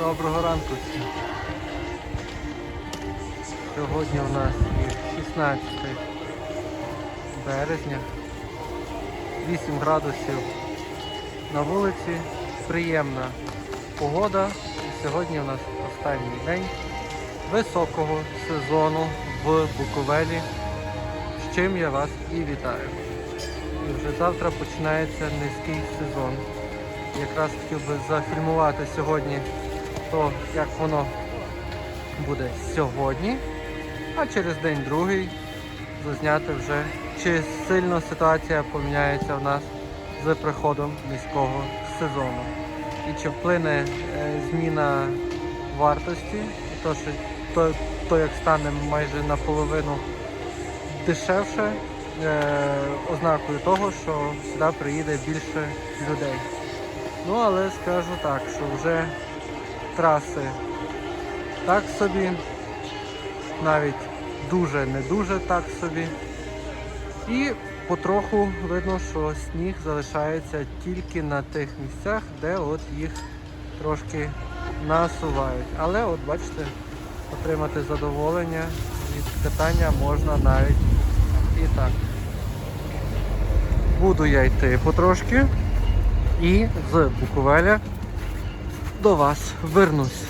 Доброго ранку всім. Сьогодні у нас є 16 березня, 8 градусів на вулиці, приємна погода. І сьогодні у нас останній день високого сезону в Буковелі, з чим я вас і вітаю. І вже завтра починається низький сезон. Якраз хотів би зафільмувати сьогодні то, як воно буде сьогодні, а через день другий зазняти вже, чи сильно ситуація поміняється в нас з приходом низького сезону. І чи вплине е, зміна вартості, то, що то, то як стане майже наполовину дешевше, е, ознакою того, що сюди приїде більше людей. Ну, але скажу так, що вже траси так собі, навіть дуже не дуже так собі. І потроху видно, що сніг залишається тільки на тих місцях, де от їх трошки насувають. Але от бачите, отримати задоволення від катання можна навіть і так. Буду я йти потрошки і з Буковеля до вас вернусь.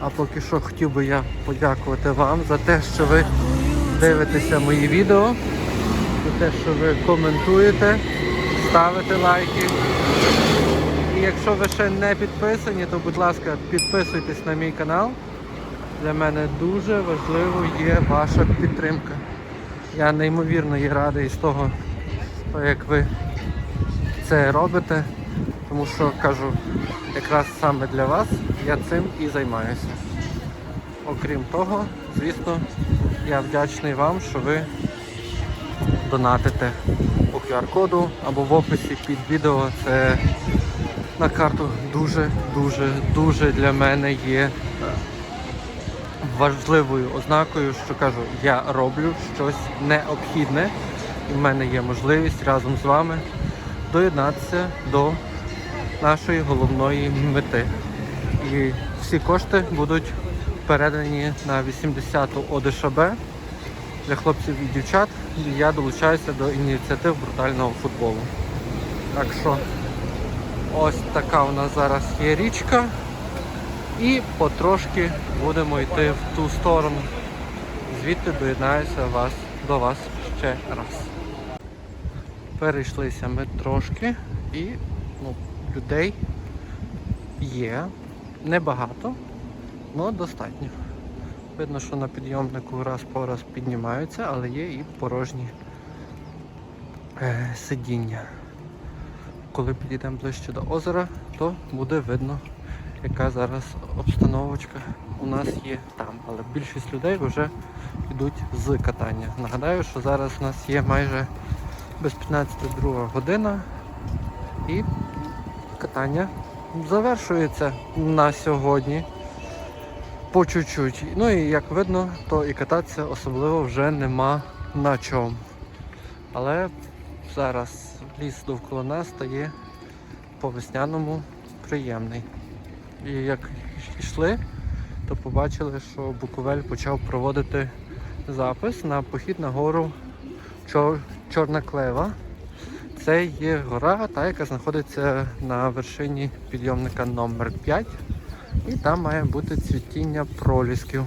А поки що хотів би я подякувати вам за те, що ви дивитеся мої відео, за те, що ви коментуєте, ставите лайки. І якщо ви ще не підписані, то будь ласка, підписуйтесь на мій канал. Для мене дуже важливо є ваша підтримка. Я неймовірно є радий з того, як ви це робите, тому що кажу, якраз саме для вас я цим і займаюся. Окрім того, звісно, я вдячний вам, що ви донатите по QR-коду або в описі під відео. Це на карту дуже-дуже дуже для мене є важливою ознакою, що кажу, я роблю щось необхідне, і в мене є можливість разом з вами доєднатися до нашої головної мети. І всі кошти будуть передані на 80-ту ОДШБ для хлопців і дівчат. І я долучаюся до ініціатив брутального футболу. Так що ось така у нас зараз є річка. І потрошки будемо йти в ту сторону. Звідти доєднаюся вас, до вас ще раз. Перейшлися ми трошки і ну, людей є. Небагато, але достатньо. Видно, що на підйомнику раз по раз піднімаються, але є і порожні е, сидіння. Коли підійдемо ближче до озера, то буде видно, яка зараз обстановочка у нас є там. Але більшість людей вже йдуть з катання. Нагадаю, що зараз у нас є майже без 15-2 година і катання завершується на сьогодні по чуть-чуть. Ну і як видно, то і кататися особливо вже нема на чому. Але зараз ліс довкола нас стає по весняному приємний. І як йшли, то побачили, що Буковель почав проводити запис на похід на гору Чор... Чорна Клева. Це є гора, та, яка знаходиться на вершині підйомника номер 5 І там має бути цвітіння пролісків.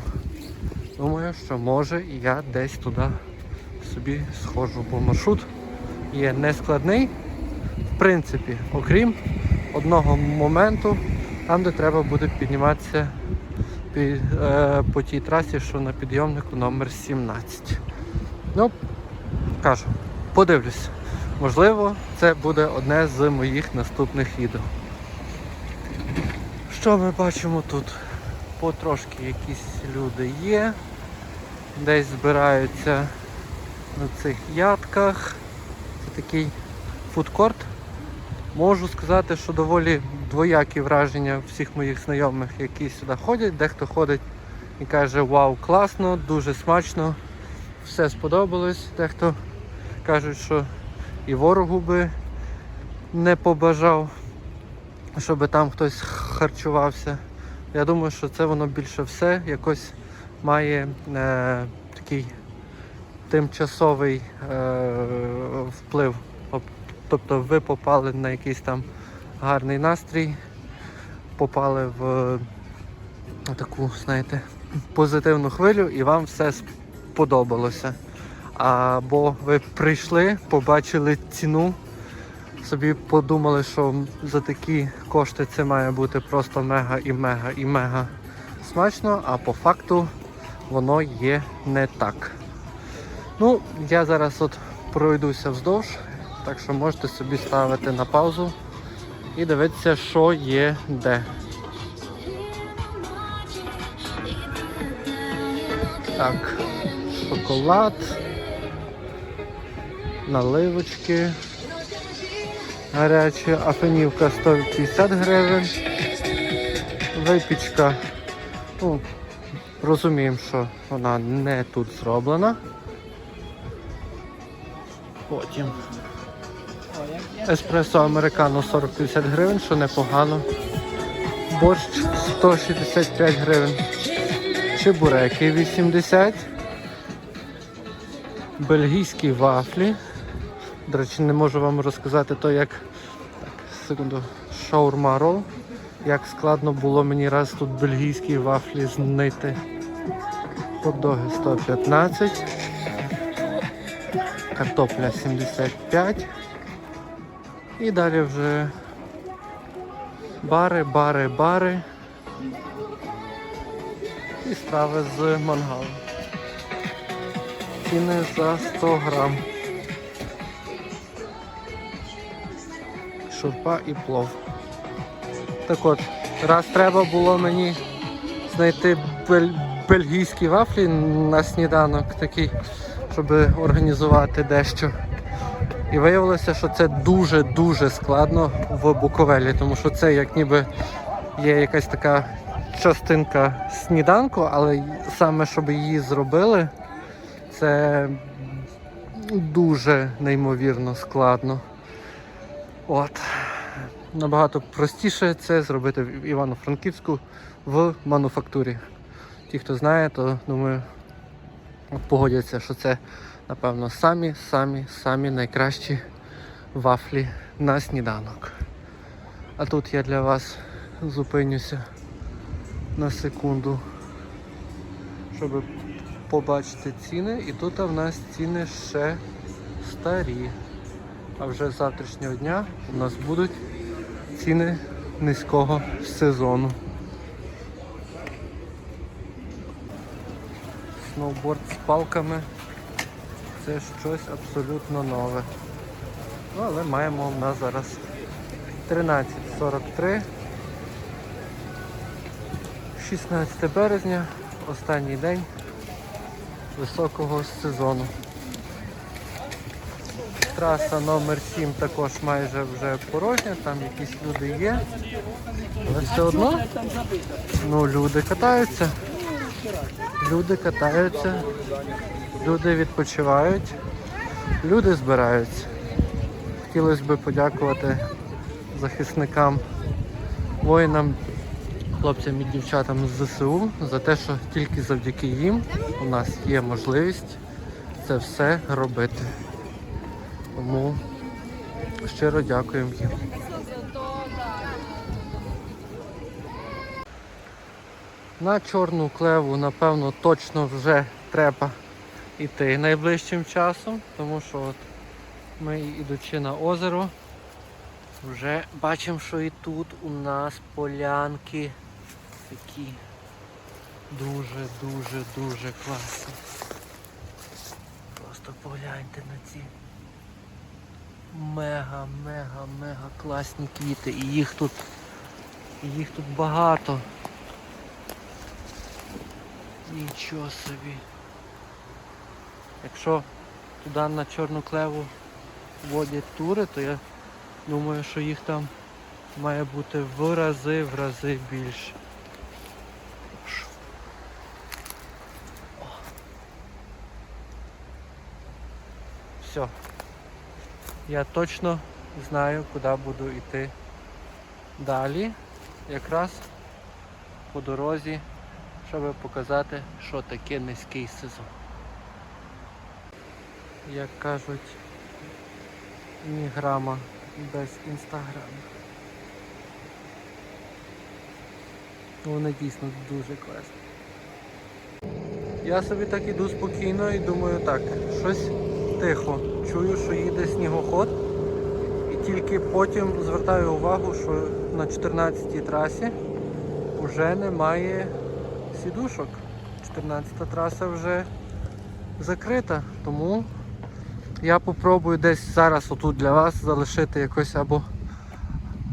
Думаю, що може я десь туди собі схожу, бо маршрут є нескладний. В принципі, окрім одного моменту, там де треба буде підніматися пі- е, по тій трасі, що на підйомнику номер 17. Ну, кажу, подивлюсь. Можливо, це буде одне з моїх наступних відео. Що ми бачимо тут? Потрошки якісь люди є, десь збираються на цих ядках. Це такий фудкорт. Можу сказати, що доволі двоякі враження всіх моїх знайомих, які сюди ходять. Дехто ходить і каже, вау, класно, дуже смачно, все сподобалось. Дехто кажуть, що і ворогу би не побажав, щоб там хтось харчувався. Я думаю, що це воно більше все якось має е, такий тимчасовий е, вплив. Тобто ви попали на якийсь там гарний настрій, попали в таку, знаєте, позитивну хвилю і вам все сподобалося. Або ви прийшли, побачили ціну, собі подумали, що за такі кошти це має бути просто мега і мега і мега смачно, а по факту воно є не так. Ну, я зараз от пройдуся вздовж, так що можете собі ставити на паузу і дивитися, що є де. Так, шоколад, наливочки, гаряча афенівка 150 гривень, випічка. Ну, розуміємо, що вона не тут зроблена. Потім еспресо американо 40-50 гривень, що непогано. Борщ 165 гривень. Чебуреки 80. Бельгійські вафлі. До речі, не можу вам розказати то, як так, секунду, шаурма рол. Як складно було мені раз тут бельгійські вафлі знайти. Хот-доги 115. Картопля 75. І далі вже бари, бари, бари. І страви з мангалу. Ціни за 100 грам. Шурпа і плов. Так от, раз треба було мені знайти бель- бельгійські вафлі на сніданок такий, щоб організувати дещо. І виявилося, що це дуже-дуже складно в Буковелі, тому що це як ніби є якась така частинка сніданку, але саме щоб її зробили, це дуже неймовірно складно. От. Набагато простіше це зробити в Івано-Франківську в мануфактурі. Ті, хто знає, то думаю, погодяться, що це, напевно, самі, самі, самі найкращі вафлі на сніданок. А тут я для вас зупинюся на секунду, щоб побачити ціни. І тут в нас ціни ще старі. А вже з завтрашнього дня у нас будуть ціни низького сезону. Сноуборд з палками це щось абсолютно нове. Ну, але маємо в нас зараз 13.43. 16 березня, останній день високого сезону. Траса номер 7 також майже вже порожня, там якісь люди є. Але все одно ну, люди катаються. Люди катаються, люди відпочивають, люди збираються. Хотілося б подякувати захисникам, воїнам, хлопцям і дівчатам з ЗСУ за те, що тільки завдяки їм у нас є можливість це все робити. Тому щиро дякуємо їм. На чорну клеву, напевно, точно вже треба йти найближчим часом, тому що от ми, ідучи на озеро, вже бачимо, що і тут у нас полянки такі дуже-дуже дуже класні. Просто погляньте на ці мега, мега, мега класні квіти. І їх тут, їх тут багато. Нічого собі. Якщо туди на чорну клеву водять тури, то я думаю, що їх там має бути в рази, в рази більше. Все. Я точно знаю, куди буду йти далі. Якраз по дорозі, щоб показати, що таке низький сезон. Як кажуть, ні грама без інстаграму. Вони дійсно дуже класні. Я собі так іду спокійно і думаю так, щось тихо. Чую, що їде снігоход. І тільки потім звертаю увагу, що на 14-й трасі вже немає сідушок. 14-та траса вже закрита, тому я попробую десь зараз отут для вас залишити якусь або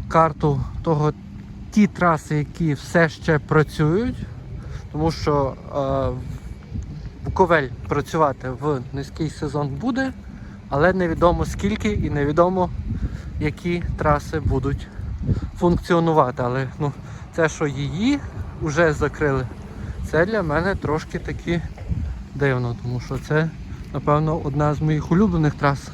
карту того ті траси, які все ще працюють, тому що е, Буковель працювати в низький сезон буде, але невідомо скільки і невідомо які траси будуть функціонувати. Але ну, це, що її вже закрили, це для мене трошки таки дивно, тому що це, напевно, одна з моїх улюблених трас.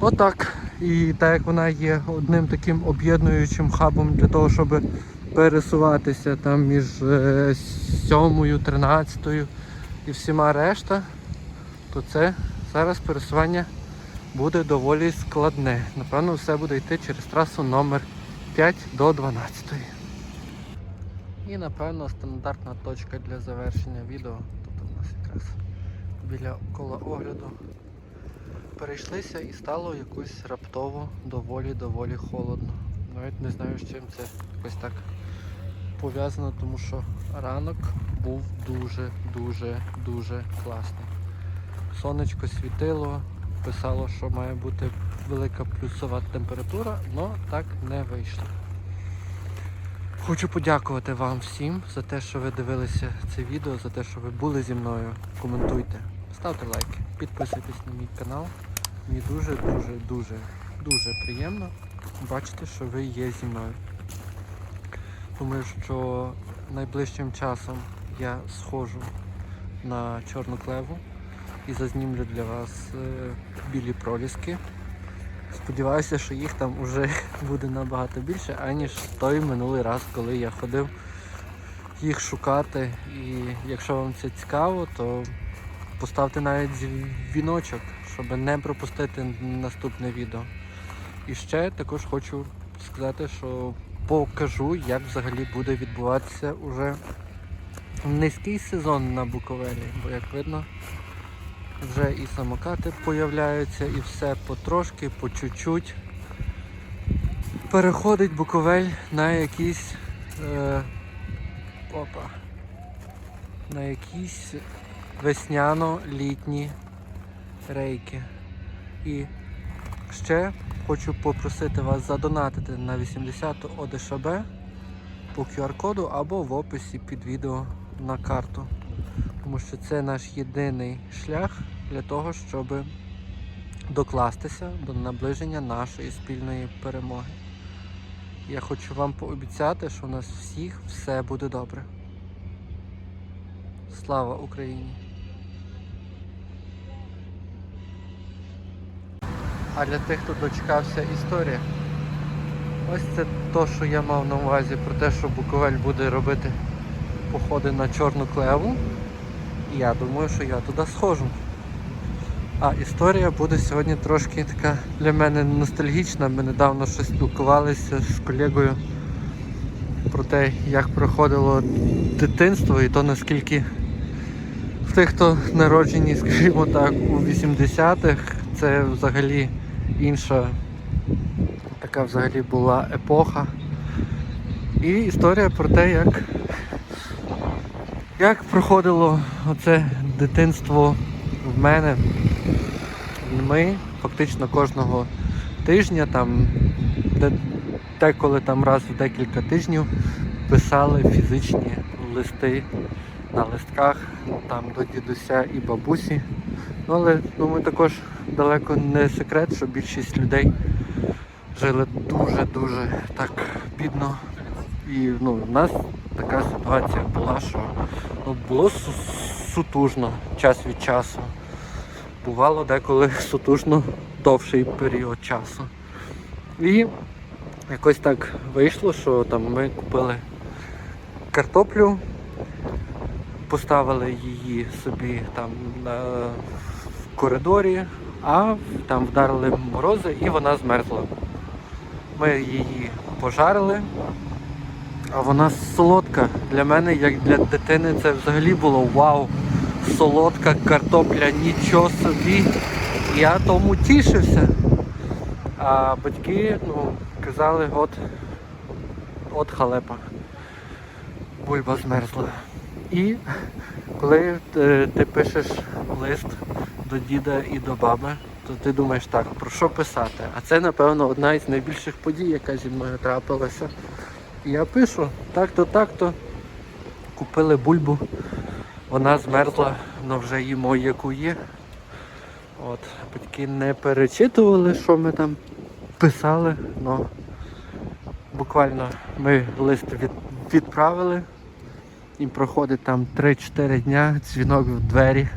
Отак. І так як вона є одним таким об'єднуючим хабом для того, щоб пересуватися там між е, сьомою, тринадцятою і всіма решта, то це зараз пересування буде доволі складне. Напевно, все буде йти через трасу номер 5 до 12. І напевно стандартна точка для завершення відео. Тут у нас якраз біля кола огляду. Перейшлися і стало якось раптово доволі-доволі холодно. Навіть не знаю, з чим це якось так пов'язано, тому що ранок був дуже-дуже дуже класний. Сонечко світило, писало, що має бути велика плюсова температура, але так не вийшло. Хочу подякувати вам всім за те, що ви дивилися це відео, за те, що ви були зі мною. Коментуйте, ставте лайки, підписуйтесь на мій канал. Мені дуже-дуже дуже дуже приємно бачити, що ви є зі мною. Думаю, що найближчим часом я схожу на Чорну клеву і зазнімлю для вас е, білі проліски. Сподіваюся, що їх там вже буде набагато більше, аніж той минулий раз, коли я ходив їх шукати. І якщо вам це цікаво, то поставте навіть дзвіночок, щоб не пропустити наступне відео. І ще також хочу сказати, що покажу, як взагалі буде відбуватися уже низький сезон на Буковелі, бо як видно, вже і самокати появляються, і все потрошки, по чуть-чуть. Переходить Буковель на якісь е, опа, на якісь весняно-літні рейки. І ще хочу попросити вас задонатити на 80 ОДШБ по QR-коду або в описі під відео на карту. Тому що це наш єдиний шлях для того, щоб докластися до наближення нашої спільної перемоги. Я хочу вам пообіцяти, що у нас всіх все буде добре. Слава Україні! А для тих, хто дочекався історія, ось це то, що я мав на увазі про те, що Буковель буде робити походи на Чорну клеву. І я думаю, що я туди схожу. А історія буде сьогодні трошки така для мене ностальгічна. Ми недавно щось спілкувалися з колегою про те, як проходило дитинство і то наскільки в тих, хто народжені, скажімо так, у 80-х, це взагалі інша така взагалі була епоха. І історія про те, як, як проходило оце дитинство в мене. Ми фактично кожного тижня, там, де, деколи там раз в декілька тижнів писали фізичні листи на листках там до дідуся і бабусі. Ну, але думаю, також далеко не секрет, що більшість людей жили дуже-дуже так бідно. І ну, в нас така ситуація була, що ну, було су- сутужно час від часу. Бувало деколи сутужно довший період часу. І якось так вийшло, що там ми купили картоплю, поставили її собі там на в коридорі, а там вдарили морози і вона змерзла. Ми її пожарили, а вона солодка. Для мене, як для дитини, це взагалі було вау! Солодка картопля, нічого собі. Я тому тішився. А батьки ну, казали, от, от халепа. Бульба змерзла. І коли ти, ти пишеш лист до діда і до баби, то ти думаєш так, про що писати? А це, напевно, одна із найбільших подій, яка зі мною трапилася. І я пишу, так-то, так-то. Купили бульбу, вона змерзла, але вже їмо яку є. От, батьки не перечитували, що ми там писали, але буквально ми лист від, відправили. І проходить там 3-4 дня, дзвінок в двері,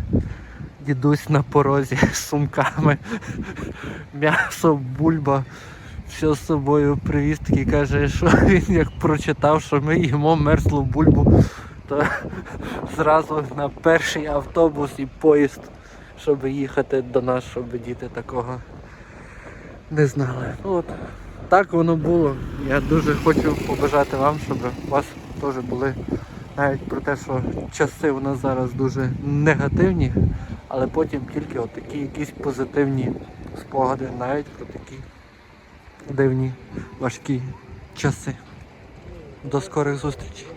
дідусь на порозі з сумками, м'ясо, бульба, все з собою привіз, такий каже, що він як прочитав, що ми їмо мерзлу бульбу, то зразу на перший автобус і поїзд, щоб їхати до нас, щоб діти такого не знали. От, так воно було. Я дуже хочу побажати вам, щоб у вас теж були навіть про те, що часи у нас зараз дуже негативні, але потім тільки отакі такі якісь позитивні спогади, навіть про такі дивні важкі часи. До скорих зустрічей.